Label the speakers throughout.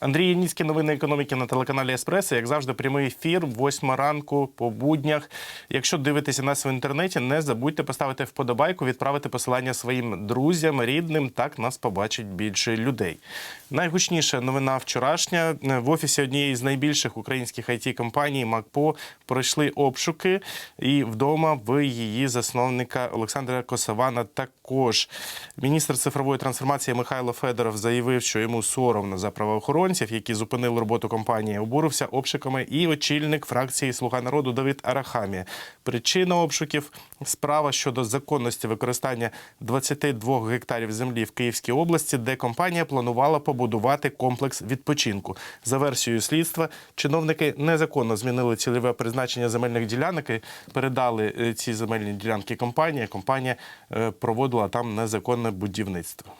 Speaker 1: Андрій Яніцький, новини економіки на телеканалі Еспресо. Як завжди, прямий ефір, восьма ранку по буднях. Якщо дивитеся нас в інтернеті, не забудьте поставити вподобайку, відправити посилання своїм друзям, рідним. Так нас побачить більше людей. Найгучніша новина вчорашня в офісі однієї з найбільших українських it компаній МакПо пройшли обшуки, і вдома в її засновника Олександра Косована також. Міністр цифрової трансформації Михайло Федоров заявив, що йому соромно за правоохоронців, які зупинили роботу компанії, обурився обшуками. І очільник фракції Слуга народу Давид Арахамія. Причина обшуків справа щодо законності використання 22 гектарів землі в Київській області, де компанія планувала побудувати комплекс відпочинку. За версією слідства, чиновники незаконно змінили цільове призначення земельних ділянок і передали е, ці земельні ділянки компанії. Компанія е, проводила там незаконне будівництво.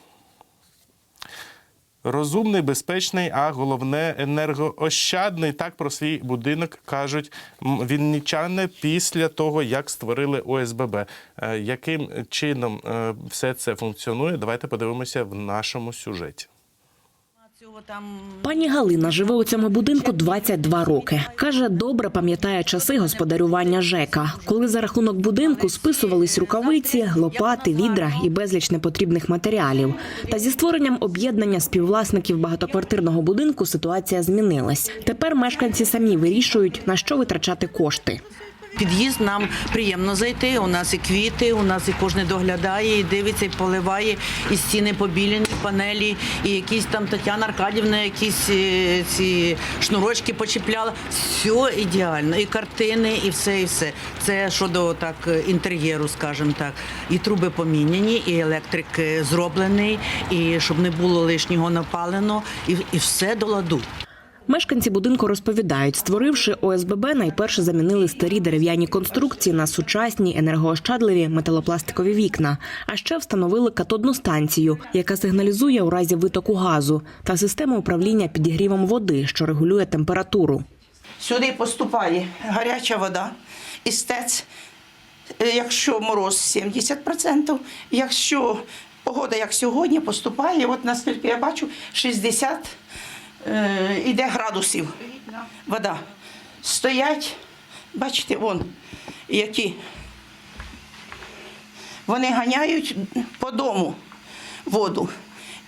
Speaker 1: Розумний, безпечний, а головне енергоощадний. Так про свій будинок кажуть м, вінничани після того, як створили ОСББ. Е, Яким чином е, все це функціонує? Давайте подивимося в нашому сюжеті.
Speaker 2: Пані Галина живе у цьому будинку 22 роки. Каже, добре пам'ятає часи господарювання ЖЕКа, коли за рахунок будинку списувались рукавиці, лопати, відра і безліч непотрібних матеріалів. Та зі створенням об'єднання співвласників багатоквартирного будинку ситуація змінилась. Тепер мешканці самі вирішують на що витрачати кошти.
Speaker 3: Під'їзд нам приємно зайти. У нас і квіти, у нас і кожен доглядає, і дивиться, і поливає, і стіни побілені, панелі, і якісь там Тетяна Аркадівна, якісь е, ці шнурочки почіпляла. Все ідеально, і картини, і все, і все. Це щодо так інтер'єру, скажімо так. І труби поміняні, і електрик е, зроблений, і щоб не було лишнього напалено, і, і все до ладу.
Speaker 2: Мешканці будинку розповідають, створивши ОСББ, найперше замінили старі дерев'яні конструкції на сучасні енергоощадливі металопластикові вікна. А ще встановили катодну станцію, яка сигналізує у разі витоку газу, та систему управління підігрівом води, що регулює температуру.
Speaker 4: Сюди поступає гаряча вода із ТЕЦ, е, якщо мороз 70%, якщо погода, як сьогодні, поступає, от наскільки я бачу, 60 е, іде градусів вода. Стоять, бачите, вон, які. Вони ганяють по дому воду.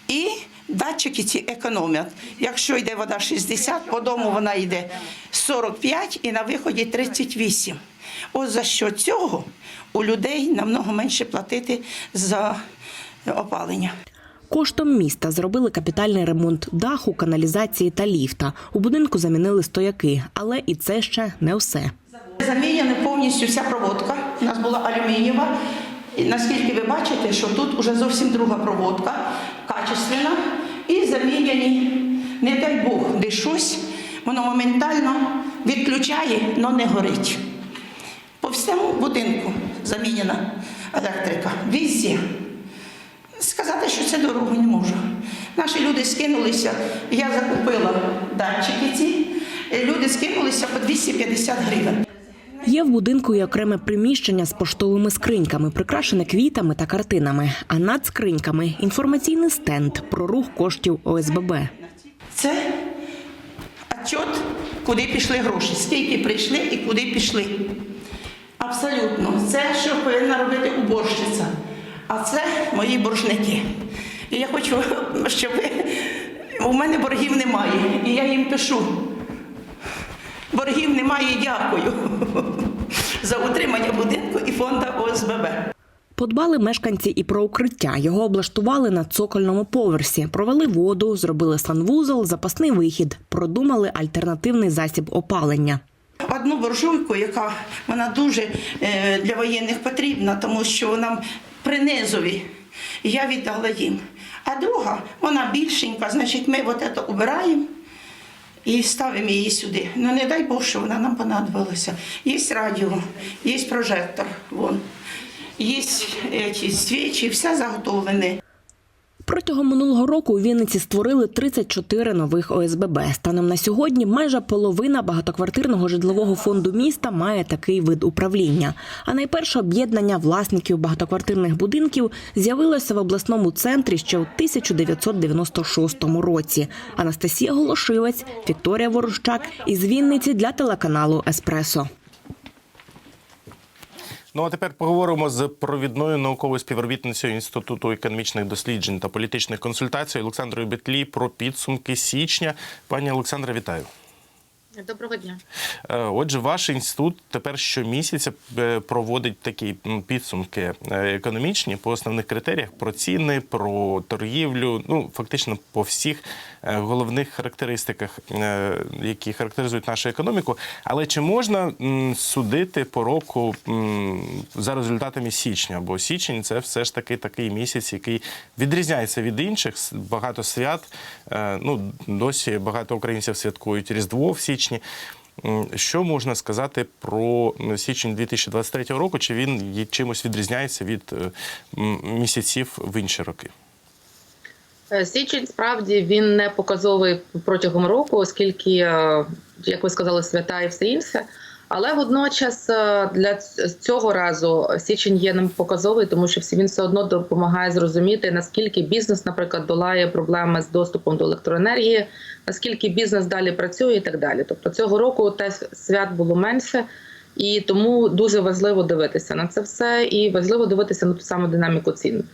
Speaker 4: І датчики ці економлять. Якщо йде вода 60, по дому вона йде 45 і на виході 38. Ось за що цього у людей намного менше платити за опалення.
Speaker 2: Коштом міста зробили капітальний ремонт даху, каналізації та ліфта. У будинку замінили стояки, але і це ще не все.
Speaker 4: Заміняна повністю вся проводка. У нас була алюмінієва. І наскільки ви бачите, що тут вже зовсім друга проводка, качественна, і заміняні, не дай Бог, де щось, воно моментально відключає, але не горить. По всьому будинку замінена електрика. Візі. Сказати, що це дорого не можу. Наші люди скинулися, я закупила датчики ці, люди скинулися по 250 гривень.
Speaker 2: Є в будинку і окреме приміщення з поштовими скриньками, прикрашене квітами та картинами. А над скриньками інформаційний стенд про рух коштів ОСББ.
Speaker 4: Це отчет, куди пішли гроші, скільки прийшли і куди пішли. Абсолютно. Це що повинна робити уборщиця. А це мої боржники. І я хочу, щоб у мене боргів немає. І я їм пишу. Боргів немає, дякую за утримання будинку і фонду ОСББ.
Speaker 2: Подбали мешканці і про укриття. Його облаштували на цокольному поверсі, провели воду, зробили санвузол, запасний вихід, продумали альтернативний засіб опалення.
Speaker 4: Одну буржуйку, яка вона дуже е, для воєнних потрібна, тому що вона при низові. Я віддала їм. А друга, вона більшенька, значить, ми от це обираємо і ставимо її сюди. Ну не дай Бог, що вона нам понадобилася. Є радіо, є прожектор, вон. є ці свічі, все заготовлене.
Speaker 2: Протягом минулого року у Вінниці створили 34 нових ОСББ. Станом на сьогодні майже половина багатоквартирного житлового фонду міста має такий вид управління. А найперше об'єднання власників багатоквартирних будинків з'явилося в обласному центрі ще у 1996 році. Анастасія Голошивець, Вікторія Ворущак із Вінниці для телеканалу Еспресо.
Speaker 1: Ну а тепер поговоримо з провідною науковою співробітницею Інституту економічних досліджень та політичних консультацій Олександрою Бетлі про підсумки січня. Пані Олександра, вітаю.
Speaker 5: Доброго дня.
Speaker 1: Е, Отже, ваш інститут тепер щомісяця е, проводить такі підсумки е, економічні по основних критеріях про ціни, про торгівлю, ну фактично по всіх головних характеристиках, які характеризують нашу економіку. Але чи можна судити по року за результатами січня? Бо січень це все ж таки такий місяць, який відрізняється від інших. Багато свят. Ну досі багато українців святкують Різдво в січні. М, Що можна сказати про січень 2023 року? Чи він чимось відрізняється від е, місяців в інші роки?
Speaker 5: Е, Січень справді він не показовий протягом року, оскільки, е, як ви сказали, свята і все інше. Але водночас для цього разу січень є нам показовий, тому що він все одно допомагає зрозуміти, наскільки бізнес, наприклад, долає проблеми з доступом до електроенергії, наскільки бізнес далі працює і так далі. Тобто цього року теж свят було менше, і тому дуже важливо дивитися на це все, і важливо дивитися на ту саму динаміку цін.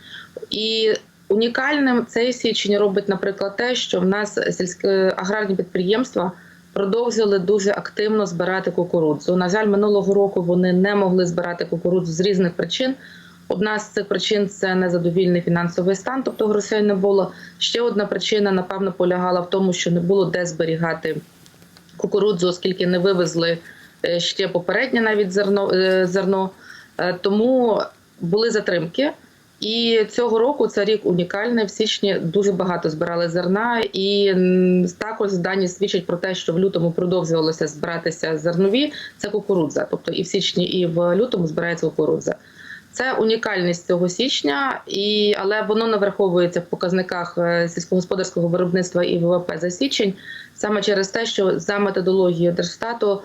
Speaker 5: І унікальним цей січень робить, наприклад, те, що в нас сільське аграрні підприємства продовжили дуже активно збирати кукурудзу. На жаль, минулого року вони не могли збирати кукурудзу з різних причин. Одна з цих причин це незадовільний фінансовий стан, тобто грошей не було. Ще одна причина, напевно, полягала в тому, що не було де зберігати кукурудзу, оскільки не вивезли е, ще попереднє навіть зерно. е, зерно. Е, Тому були затримки. І цього року це рік унікальний. В січні дуже багато збирали зерна, і також дані свідчать про те, що в лютому продовжувалося збиратися зернові. Це кукурудза. Тобто і в січні, і в лютому збирається кукурудза. Це унікальність цього січня, і але воно не враховується в показниках е, сільськогосподарського виробництва і ВВП за січень, саме через те, що за методологією Держстату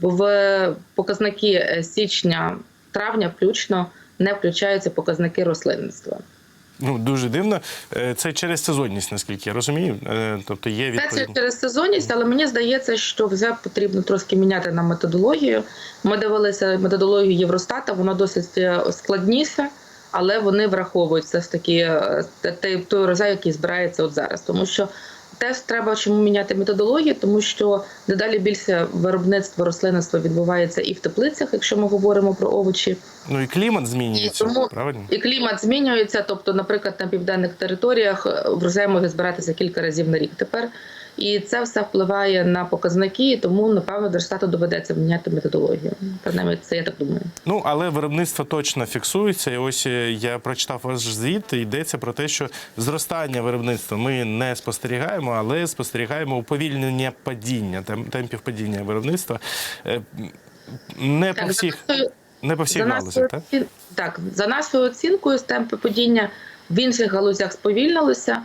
Speaker 5: в показники е, січня травня включно не включаються показники рослинництва.
Speaker 1: Ну дуже дивно. Е, Це через сезонність, наскільки я розумію. Е, Тобто є
Speaker 5: Це через сезонність, але мені здається, що вже потрібно трошки міняти на методологію. Ми дивилися методологію Євростата, вона досить е, складніша, але вони враховують все ж таки той урожай, який збирається от зараз. Тому що теж треба чому міняти методологію, тому що дедалі більше виробництво рослинництва відбувається і в теплицях, якщо ми говоримо про овочі.
Speaker 1: Ну і клімат змінюється,
Speaker 5: І тому-
Speaker 1: правильно?
Speaker 5: І клімат змінюється. Тобто, наприклад, на південних територіях е, врожай може збиратися кілька разів на рік тепер. І це все впливає на показники, і тому напевно Держстату доведеться міняти методологію. Принаймні, це я так думаю.
Speaker 1: Ну але виробництво точно фіксується. І ось е, я прочитав ваш звіт. Йдеться про те, що зростання виробництва ми не спостерігаємо, але спостерігаємо уповільнення падіння темпів падіння виробництва. Е, Не по
Speaker 5: Так, за
Speaker 1: всіх, не по всіх
Speaker 5: за
Speaker 1: галузях, так?
Speaker 5: так, за нашою оцінкою, темпи падіння в інших галузях сповільнилися.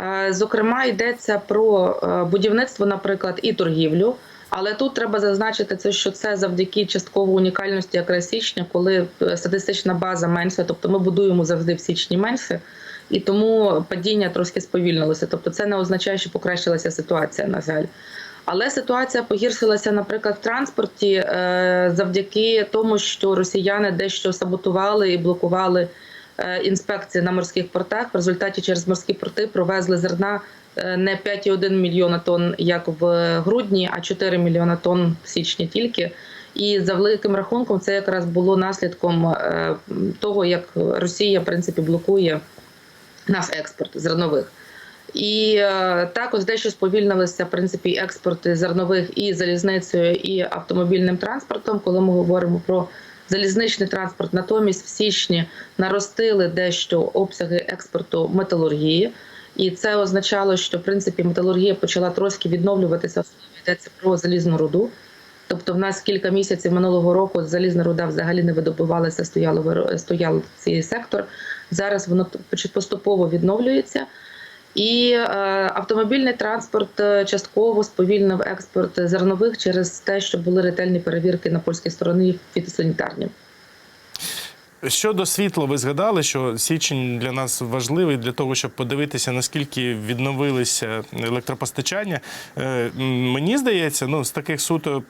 Speaker 5: Е, Зокрема, йдеться про е, будівництво, наприклад, і торгівлю. Але тут треба зазначити це, що це завдяки частково унікальності якраз січня, коли е, статистична база менша, тобто ми будуємо завжди в січні менше, і тому падіння трошки сповільнилося. Тобто, це не означає, що покращилася ситуація, на жаль. Але ситуація погіршилася, наприклад, в транспорті завдяки тому, що росіяни дещо саботували і блокували інспекції на морських портах. В результаті через морські порти провезли зерна е, не 5,1 мільйона тонн, як в грудні, а 4 мільйона тонн в січні тільки. І за великим рахунком це якраз було наслідком е, того, як Росія в принципі блокує наш експорт зернових. І е, також дещо сповільнилися в принципі експорти зернових і залізницею, і автомобільним транспортом, коли ми говоримо про залізничний транспорт. Натомість в січні наростили дещо обсяги експорту металургії, і це означало, що в принципі металургія почала трошки відновлюватися. Йдеться про залізну руду. Тобто, в нас кілька місяців минулого року залізна руда взагалі не видобувалася, стояло стояв цей сектор. Зараз воно поступово відновлюється. І е, автомобільний транспорт е, частково сповільнив експорт зернових через те, що були ретельні перевірки на польській стороні фітосанітарні.
Speaker 1: Щодо світла, ви згадали, що січень для нас важливий для того, щоб подивитися, наскільки відновилися електропостачання. Е, Мені здається, ну з таких суто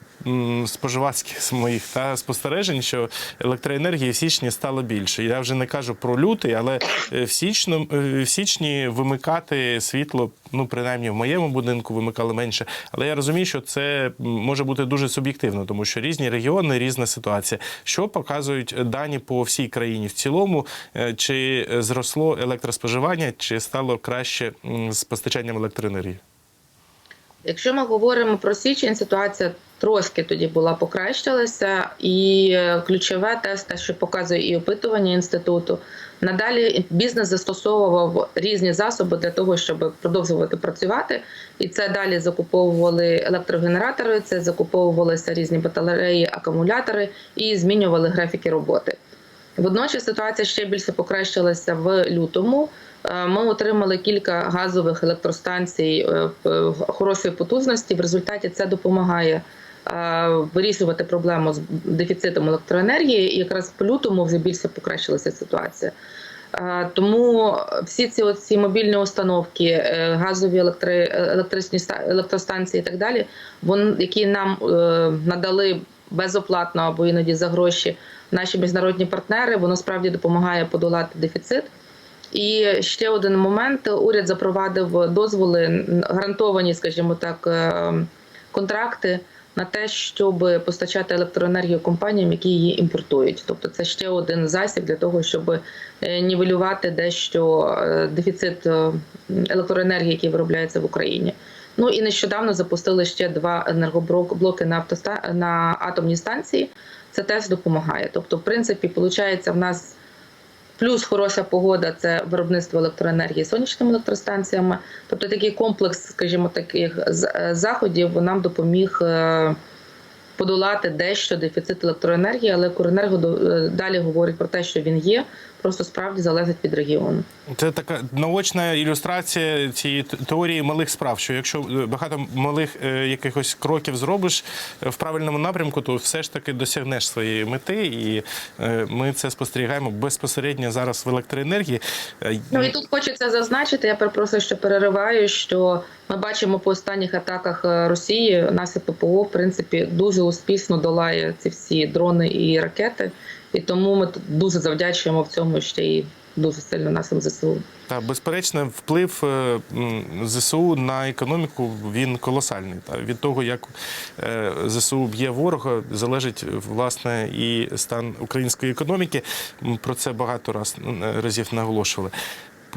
Speaker 1: споживацьких моїх та спостережень, що електроенергії в січні стало більше. Я вже не кажу про лютий, але е, в січні, в січні вимикати світло, ну принаймні в моєму будинку вимикали менше. Але я розумію, що це може бути дуже суб'єктивно, тому що різні регіони, різна ситуація. Що показують дані по всій країні в цілому? Е, Чи зросло електроспоживання, чи стало краще з постачанням електроенергії?
Speaker 5: Якщо ми говоримо про січень, ситуація трошки тоді була покращилася, і е, ключове те, що показує і опитування інституту. Надалі бізнес застосовував різні засоби для того, щоб продовжувати працювати, і це далі закуповували електрогенератори, це закуповувалися різні батареї, акумулятори і змінювали графіки роботи. Водночас ситуація ще більше покращилася в лютому. Е, Ми отримали кілька газових електростанцій е, хорошої потужності. В результаті це допомагає е, вирішувати проблему з дефіцитом електроенергії, і якраз по лютому вже більше покращилася ситуація. Тому всі ці оці мобільні установки, газові електри, електричні електростанції і так далі, вон, які нам надали безоплатно або іноді за гроші наші міжнародні партнери, воно справді допомагає подолати дефіцит. І ще один момент: уряд запровадив дозволи гарантовані, скажімо так, е, контракти на те, щоб постачати електроенергію компаніям, які її імпортують. Тобто, це ще один засіб для того, щоб е, нівелювати дещо е, дефіцит електроенергії, який виробляється в Україні. Ну і нещодавно запустили ще два енергоблоки на автоста... на атомній станції. Це теж допомагає. Тобто, в принципі, виходить, в нас плюс хороша погода це виробництво електроенергії сонячними електростанціями. Тобто такий комплекс, скажімо, таких е, заходів нам допоміг е, подолати дещо дефіцит електроенергії, але Куренерго е, далі говорить про те, що він є, просто справді залежить від регіону.
Speaker 1: Це така наочна ілюстрація цієї теорії малих справ. Що якщо е, багато малих е, якихось кроків зробиш е, в правильному напрямку, то все ж таки досягнеш своєї мети, і е, ми це спостерігаємо безпосередньо зараз в електроенергії. Е,
Speaker 5: Ну і тут хочеться зазначити, я перепрошую, що перериваю, що ми бачимо по останніх атаках Росії, наше ППО, в принципі, дуже успішно долає ці всі дрони і ракети. І тому ми дуже завдячуємо в цьому ще й дуже сильно нашим ЗСУ.
Speaker 1: Та безперечно, вплив е, ЗСУ на економіку він колосальний. Та від того, як е, ЗСУ б'є ворога, залежить власне і стан української економіки. Про це багато раз разів наголошували.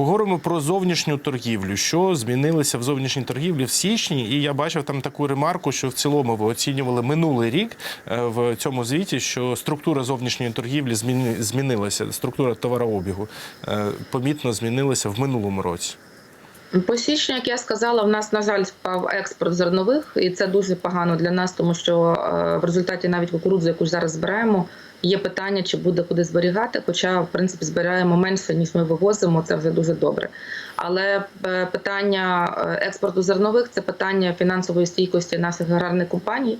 Speaker 1: Поговоримо про зовнішню торгівлю. Що змінилося в зовнішній торгівлі в січні? І я бачив там таку ремарку, що в цілому ви оцінювали минулий рік е, в цьому звіті, що структура зовнішньої торгівлі змінилася. Структура товарообігу е, помітно змінилася в минулому році.
Speaker 5: По січню, як я сказала, в нас на жаль впав експорт зернових, і це дуже погано для нас, тому що е, в результаті навіть кукурудзу, яку зараз збираємо, є питання, чи буде куди зберігати. Хоча, в принципі, збираємо менше ніж ми вивозимо. Це вже дуже добре. Але е, питання е, експорту зернових це питання фінансової стійкості наших аграрних компаній.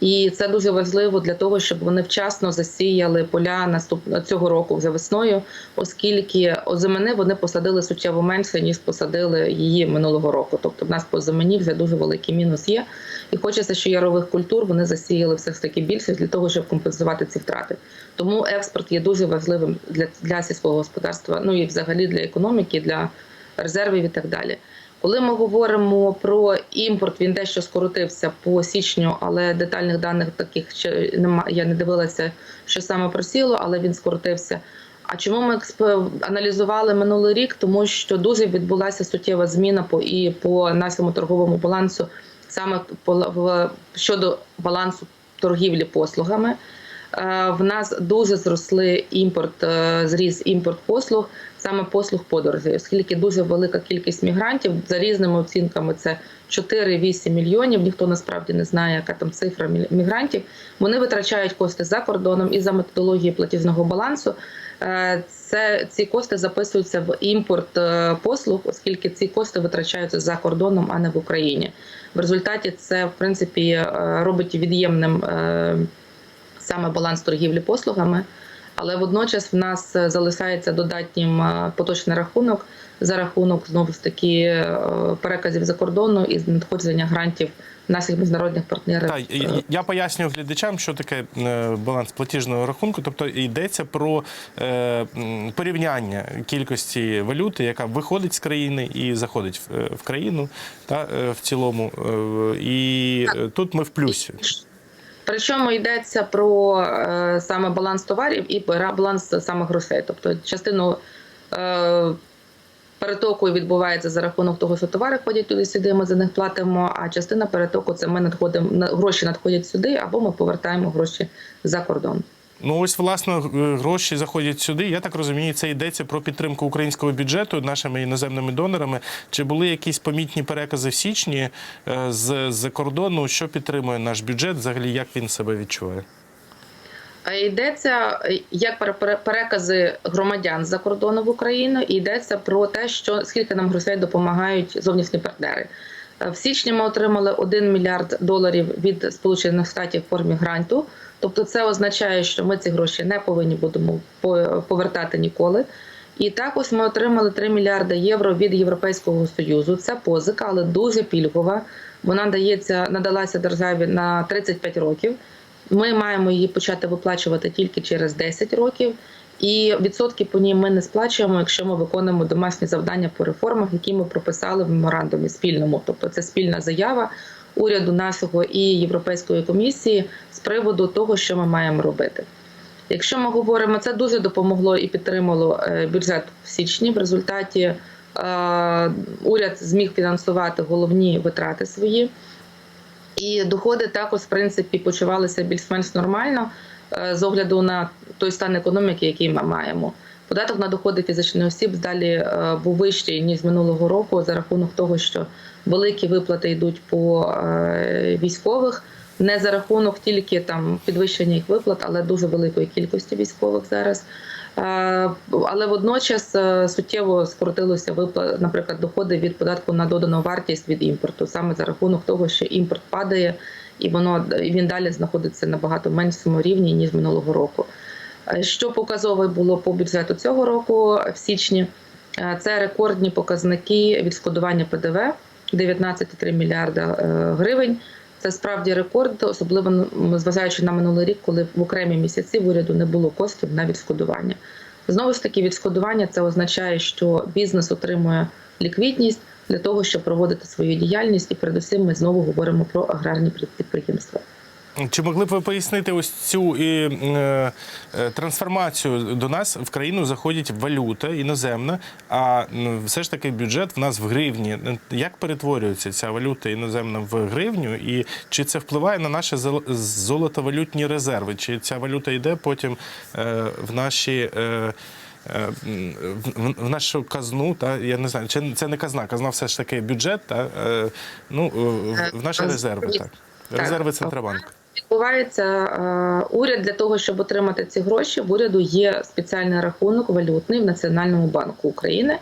Speaker 5: І це дуже важливо для того, щоб вони вчасно засіяли поля наступ... цього року вже весною, оскільки озимини вони посадили суттєво менше ніж посадили її минулого року. Тобто, в нас по озимині вже дуже великий мінус є. І хочеться, що ярових культур вони засіяли все ж таки більше для того, щоб компенсувати ці втрати. Тому експорт є дуже важливим для, для сільського господарства, ну і взагалі для економіки, для резервів і так далі. Коли ми говоримо про імпорт, він дещо скоротився по січню, але детальних даних таких ще немає. Я не дивилася, що саме просіло, але він скоротився. А чому ми аналізували минулий рік? Тому що дуже відбулася суттєва зміна по і по нашому торговому балансу, саме по щодо балансу торгівлі послугами. Е, В нас дуже зросли імпорт, е, зріс імпорт послуг. Саме послуг подорожей, оскільки дуже велика кількість мігрантів за різними оцінками це 4-8 мільйонів. Ніхто насправді не знає, яка там цифра мігрантів. Вони витрачають кошти за кордоном і за методологією платіжного балансу. Е, Це ці кошти записуються в імпорт е, послуг, оскільки ці кошти витрачаються за кордоном, а не в Україні. В результаті це в принципі е, робить від'ємним саме баланс торгівлі послугами. Але водночас в нас е, залишається додатнім е, поточний рахунок за рахунок знову ж таки е, переказів за кордону і надходження грантів наших міжнародних партнерів.
Speaker 1: Так, я пояснюю глядачам, що таке баланс платіжного рахунку. Тобто йдеться про порівняння кількості валюти, яка виходить з країни і заходить в, країну, та в цілому. І е, тут ми в плюсі.
Speaker 5: Причому йдеться про е, саме баланс товарів і баланс саме грошей. Тобто частину е, перетоку відбувається за рахунок того, що товари ходять туди сюди, ми за них платимо. А частина перетоку це ми надходимо гроші надходять сюди, або ми повертаємо гроші за кордон.
Speaker 1: Ну ось власне е, гроші заходять сюди. Я так розумію, це йдеться про підтримку українського бюджету нашими іноземними донорами. Чи були якісь помітні перекази в січні е, з, з кордону? Що підтримує наш бюджет? Взагалі, як він себе відчуває?
Speaker 5: Йдеться е, як пере- пере- перекази громадян з-за кордону в Україну, і йдеться про те, що скільки нам грошей допомагають зовнішні партнери. Е, В січні ми отримали 1 мільярд доларів від Сполучених Штатів в формі гранту. Тобто, це означає, що ми ці гроші не повинні будемо повертати ніколи. І також ми отримали 3 мільярди євро від Європейського союзу. Це позика, але дуже пільгова. Вона дається надалася державі на 35 років. Ми маємо її почати виплачувати тільки через 10 років, і відсотки по ній ми не сплачуємо, якщо ми виконуємо домашні завдання по реформах, які ми прописали в меморандумі спільному. Тобто це спільна заява уряду нашого і Європейської комісії з приводу того, що ми маємо робити. Якщо ми говоримо, це дуже допомогло і підтримало е, бюджет в січні. В результаті е, уряд зміг фінансувати головні витрати свої. І доходи також, в принципі, почувалися більш-менш нормально з огляду на той стан економіки, який ми маємо. Податок на доходи фізичних осіб далі е, був вищий ніж минулого року за рахунок того, що великі виплати йдуть по е, військових, не за рахунок тільки там підвищення їх виплат, але дуже великої кількості військових зараз. Е, Але водночас е, суттєво скоротилося випла, наприклад, доходи від податку на додану вартість від імпорту, саме за рахунок того, що імпорт падає, і воно він далі знаходиться набагато меншому рівні ніж минулого року. Е, Що показове було по бюджету цього року в січні? Е, Це рекордні показники відшкодування ПДВ 19,3 мільярда е, гривень. Це справді рекорд, особливо зважаючи на минулий рік, коли в окремі місяці в уряду не було коштів на відшкодування. Знову ж таки, відшкодування це означає, що бізнес отримує ліквідність для того, щоб проводити свою діяльність, і передусім ми знову говоримо про аграрні підприємства.
Speaker 1: Чи могли б ви пояснити ось цю і, е, е, трансформацію до нас в країну заходить валюта іноземна, а все ж таки бюджет в нас в гривні. Як перетворюється ця валюта іноземна в гривню, і чи це впливає на наші золотовалютні резерви? Чи ця валюта йде потім е, в наші? Е, е, в, в нашу казну, та я не знаю, чи це не казна, казна все ж таки бюджет, та е, ну е, в, наші
Speaker 5: Е,
Speaker 1: резерви, так. Резерви Центробанку.
Speaker 5: Відбувається е, уряд для того, щоб отримати ці гроші. В уряду є спеціальний рахунок валютний в Національному банку України.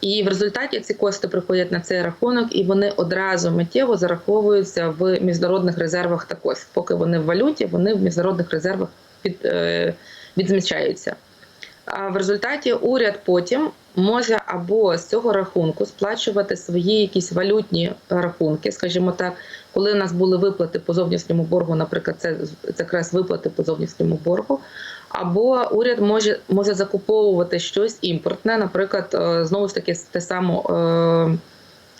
Speaker 5: І в результаті ці кошти приходять на цей рахунок, і вони одразу миттєво зараховуються в міжнародних резервах. Також поки вони в валюті, вони в міжнародних резервах під, е, відзначаються. В результаті уряд потім може або з цього рахунку сплачувати свої якісь валютні рахунки, скажімо так, коли у нас були виплати по зовнішньому боргу, наприклад, це, це якраз виплати по зовнішньому боргу. Або уряд може може закуповувати щось імпортне, наприклад, е, знову ж таки те саме е,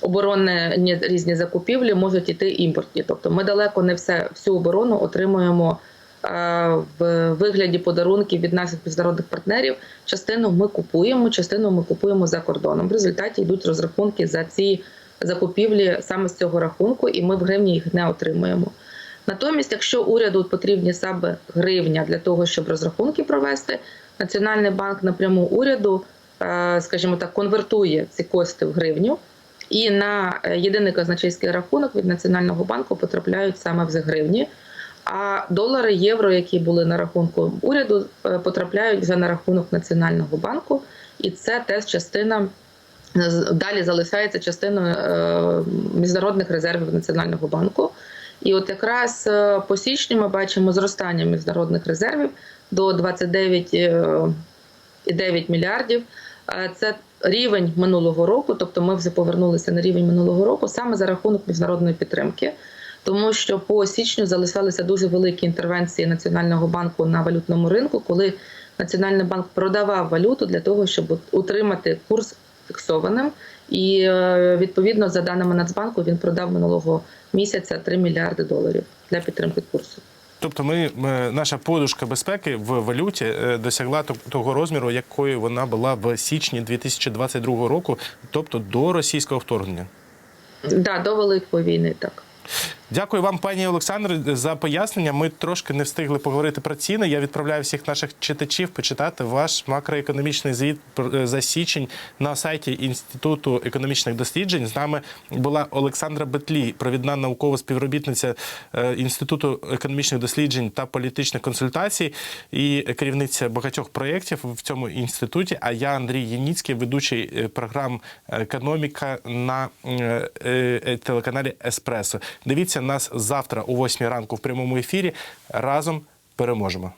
Speaker 5: оборонні різні закупівлі можуть іти імпортні. Тобто ми далеко не все всю оборону отримуємо в вигляді подарунків від наших міжнародних партнерів. Частину ми купуємо, частину ми купуємо за кордоном. В результаті йдуть розрахунки за ці закупівлі саме з цього рахунку, і ми в гривні їх не отримуємо. Натомість, якщо уряду потрібні саме гривня для того, щоб розрахунки провести, Національний банк напряму уряду скажімо так, конвертує ці кошти в гривню, і на е, єдиний казначейський рахунок від Національного банку потрапляють саме в гривні. А долари, євро, які були на рахунку уряду, е, потрапляють вже на рахунок Національного банку, і це теж частина далі залишається частиною е, міжнародних резервів Національного банку. І от якраз е, по січню ми бачимо зростання міжнародних резервів до 29,9 мільярдів. Це рівень минулого року, тобто ми вже повернулися на рівень минулого року саме за рахунок міжнародної підтримки. Тому що по січню залишалися дуже великі інтервенції Національного банку на валютному ринку, коли Національний банк продавав валюту для того, щоб утримати курс фіксованим. І е, відповідно, за даними Нацбанку, він продав минулого місяця 3 мільярди доларів для підтримки курсу.
Speaker 1: Тобто, ми, наша подушка безпеки в валюті е, досягла того розміру, якою вона була в січні 2022 року, тобто до російського вторгнення.
Speaker 5: Да, до великої війни так.
Speaker 1: Дякую вам, пані Олександр, за пояснення. Ми трошки не встигли поговорити про ціни. Я відправляю всіх наших читачів почитати ваш макроекономічний звіт про- за січень на сайті Інституту економічних досліджень. З нами була Олександра Бетлі, провідна наукова співробітниця е, Інституту економічних досліджень та політичних консультацій і керівниця багатьох проєктів в цьому інституті. А я Андрій Єніцький, ведучий е, програм Економіка на е, е, телеканалі Еспресо. Дивіться нас завтра о 8 ранку в прямому ефірі. Разом переможемо.